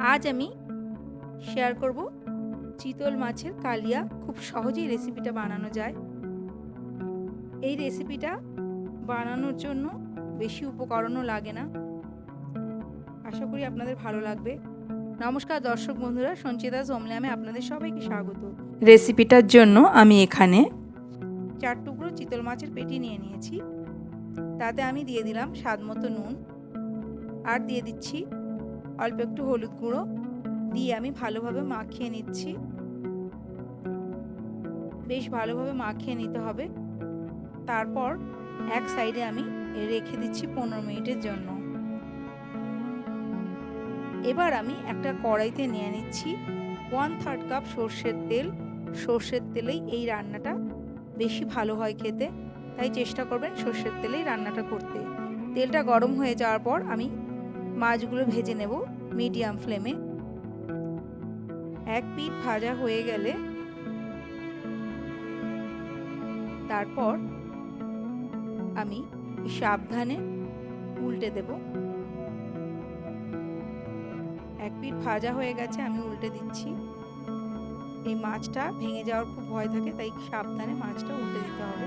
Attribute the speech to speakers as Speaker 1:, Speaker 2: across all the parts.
Speaker 1: আজ আমি শেয়ার করব চিতল মাছের কালিয়া। খুব সহজেই রেসিপিটা বানানো যায়। এই রেসিপিটা বানানোর জন্য বেশি উপকরণও লাগে না। আশা করি আপনাদের ভালো লাগবে। নমস্কার দর্শক বন্ধুরা, সঞ্চিতা জমলামে আপনাদের সবাইকে স্বাগত। রেসিপিটার জন্য আমি এখানে চার টুকরো চিতল মাছের পেটি নিয়ে নিয়েছি। তাতে আমি দিয়ে দিলাম স্বাদ মতো নুন। আর দিয়ে দিচ্ছি অল্প একটু হলুদ গুঁড়ো দিয়ে আমি ভালোভাবে মাখিয়ে নিচ্ছি। বেশ ভালোভাবে মাখিয়ে নিতে হবে। তারপর এক সাইডে আমি রেখে দিচ্ছি পনেরো মিনিটের জন্য। এবার আমি একটা কড়াইতে নিয়ে নিচ্ছি ওয়ান থার্ড কাপ সর্ষের তেল। সর্ষের তেলেই এই রান্নাটা বেশি ভালো হয় খেতে। তাই চেষ্টা করবেন সর্ষের তেলেই রান্নাটা করতে। তেলটা গরম হয়ে যাওয়ার পর আমি মাছগুলো ভেজে নেব মিডিয়াম ফ্লেমে। এক পিঠ ভাজা হয়ে গেলে তারপর আমি সাবধানে উল্টে দেব। এক পিঠ ভাজা হয়ে গেছে, আমি উল্টে দিচ্ছি। এই মাছটা ভেঙে যাওয়ার খুব ভয় থাকে, তাই সাবধানে মাছটা উল্টে দিতে হবে।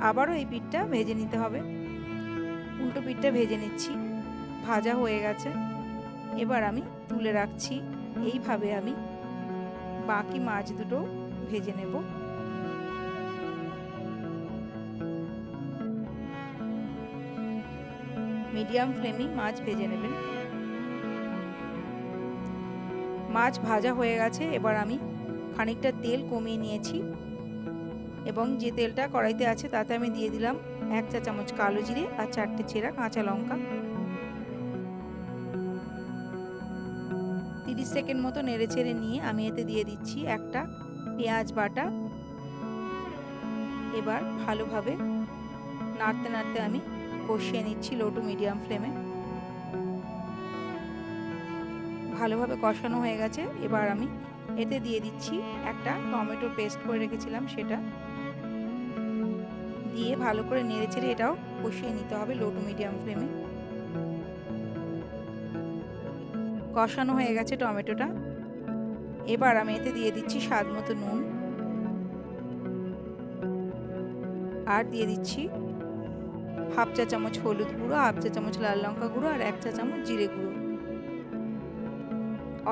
Speaker 1: আবারও এই পিঠটা ভেজে নিতে হবে। উল্টো পিঠটা ভেজে নিচ্ছি। ভাজা হয়ে গেছে। এবার আমি তুলে রাখছি। এইভাবে আমি বাকি মাছ দুটো ভেজে নেব। মিডিয়াম ফ্লেমেই মাছ ভেজে নেবেন। মাছ ভাজা হয়ে গেছে। এবার আমি খানিকটা তেল কমিয়ে নিয়েছি। এবং যে তেলটা কড়াইতে আছে, তাতে আমি দিয়ে দিলাম এক চা চামচ কালো জিরে আর চারটে চেরা কাঁচা লঙ্কা। তিরিশ সেকেন্ড মতো নেড়ে ছেড়ে নিয়ে আমি এতে দিয়ে দিচ্ছি একটা পেঁয়াজ বাটা। এবার ভালোভাবে নাড়তে নাড়তে আমি কষিয়ে নিচ্ছি লো টু মিডিয়াম ফ্লেমে ভালোভাবে কষানো হয়ে গেছে। এবার আমি এতে দিয়ে দিচ্ছি একটা টমেটো পেস্ট করে রেখেছিলাম সেটা। দিয়ে ভালো করে নেড়ে চেড়ে এটাও কষিয়ে নিতে হবে লো টু মিডিয়াম ফ্লেমে কষানো হয়ে গেছে টমেটোটা। এবার আমি এতে দিয়ে দিচ্ছি স্বাদ মতো নুন। আর দিয়ে দিচ্ছি হাফ চা চামচ হলুদ গুঁড়ো, হাফ চা চামচ লাল লঙ্কা গুঁড়ো আর এক চা চামচ জিরে গুঁড়ো।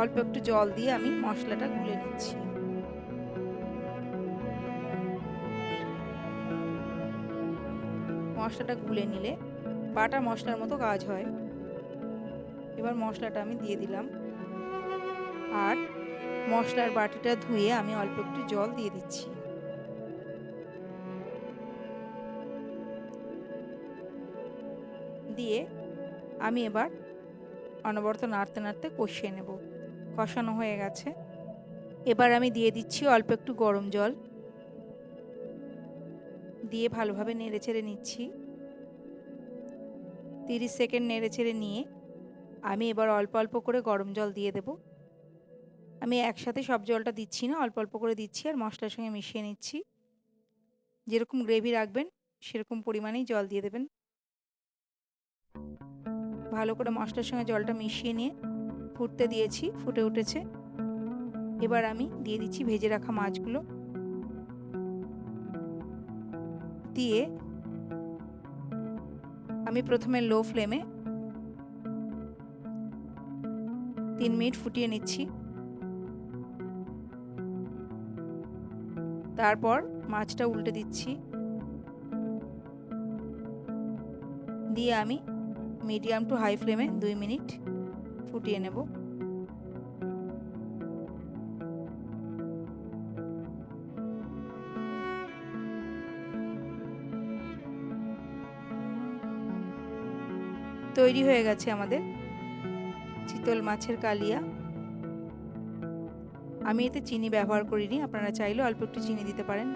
Speaker 1: অল্প একটু জল দিয়ে আমি মশলাটা গুলে নিচ্ছি। মশলাটা গুলে নিলে বাটা মশলার মতো কাজ হয়। এবার মশলাটা আমি দিয়ে দিলাম। আর মশলার বাটিটা ধুয়ে আমি অল্প একটু জল দিয়ে দিচ্ছি। দিয়ে আমি এবার অনবরত নাড়তে নাড়তে কষিয়ে নেব। কষানো হয়ে গেছে। এবার আমি দিয়ে দিচ্ছি অল্প একটু গরম জল। দিয়ে ভালোভাবে নেড়ে ছেড়ে নিচ্ছি। তিরিশ সেকেন্ড নেড়ে ছেড়ে নিয়ে আমি এবার অল্প অল্প করে গরম জল দিয়ে দেব। আমি একসাথে সব জলটা দিচ্ছি না, অল্প অল্প করে দিচ্ছি আর মশলার সঙ্গে মিশিয়ে নিচ্ছি। যেরকম গ্রেভি রাখবেন, সেরকম পরিমাণেই জল দিয়ে দেবেন। ভালো করে মশলার সঙ্গে জলটা মিশিয়ে নিয়ে ফুটতে দিয়েছি, ফুটে উঠেছে। এবার আমি দিয়ে দিচ্ছি ভেজে রাখা মাছগুলো। দিয়ে আমি প্রথমে লো ফ্লেমে তিন মিনিট ফুটিয়ে নিচ্ছি। তারপর মাছটা উল্টে দিচ্ছি। দিয়ে আমি মিডিয়াম টু হাই ফ্লেমে দুই মিনিট ফুটিয়ে নেব। তৈরি হয়ে গেছে আমাদের। চিতল মাছের কালিয়া। আমি এতে চিনি ব্যবহার করিনি, আপনারা চাইলে অল্প একটু চিনি দিতে পারেন।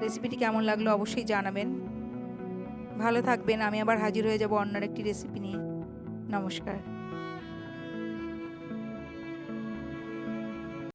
Speaker 1: রেসিপিটি কেমন লাগল অবশ্যই জানাবেন। ভালো থাকবেন, আমি আবার হাজির হয়ে যাব অন্য একটি রেসিপি নিয়ে। নমস্কার।